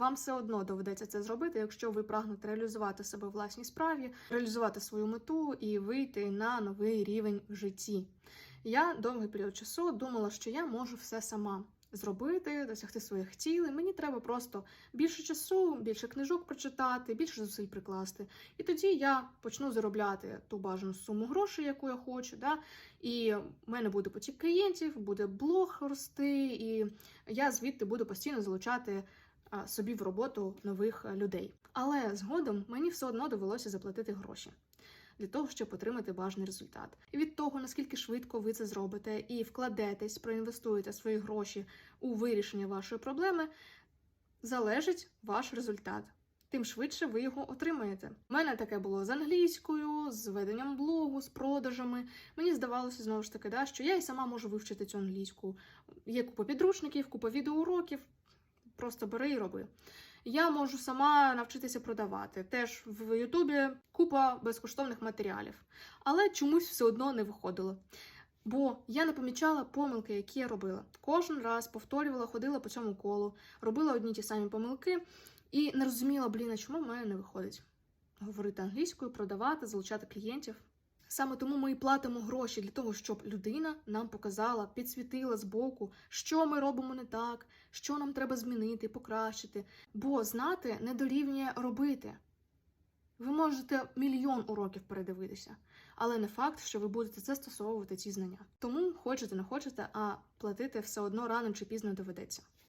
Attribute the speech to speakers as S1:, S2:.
S1: Вам все одно доведеться це зробити, якщо ви прагнете реалізувати себе в власній справі, реалізувати свою мету і вийти на новий рівень в житті. Я довгий період часу думала, що я можу все сама зробити, досягти своїх цілей. Мені треба просто більше часу, більше книжок прочитати, більше зусиль прикласти. І тоді я почну заробляти ту бажану суму грошей, яку я хочу. Да? І в мене буде потік клієнтів, буде блог рости, і я звідти буду постійно залучати собі в роботу нових е, людей. Але згодом мені все одно довелося заплатити гроші. Для того, щоб отримати бажаний результат. І від того, наскільки швидко ви це зробите і вкладетесь, проінвестуєте свої гроші у вирішення вашої проблеми, залежить ваш результат. Тим швидше ви його отримаєте. У мене таке було з англійською, з веденням блогу, з продажами. Мені здавалося знову ж таки, да, що я і сама можу вивчити цю англійську. Є купа підручників, купа відеоуроків. Просто бери і роби. Я можу сама навчитися продавати. Теж в Ютубі купа безкоштовних матеріалів. Але чомусь все одно не виходило. Бо я не помічала помилки, які я робила. Кожен раз повторювала, ходила по цьому колу, робила одні ті самі помилки і не розуміла, блін, а чому в мене не виходить говорити англійською, продавати, залучати клієнтів. Саме тому ми і платимо гроші для того, щоб людина нам показала, підсвітила збоку, що ми робимо не так, що нам треба змінити, покращити. Бо знати не дорівнює робити. Ви можете мільйон уроків передивитися, але не факт, що ви будете застосовувати ці знання. Тому хочете, не хочете, а платити все одно рано чи пізно доведеться.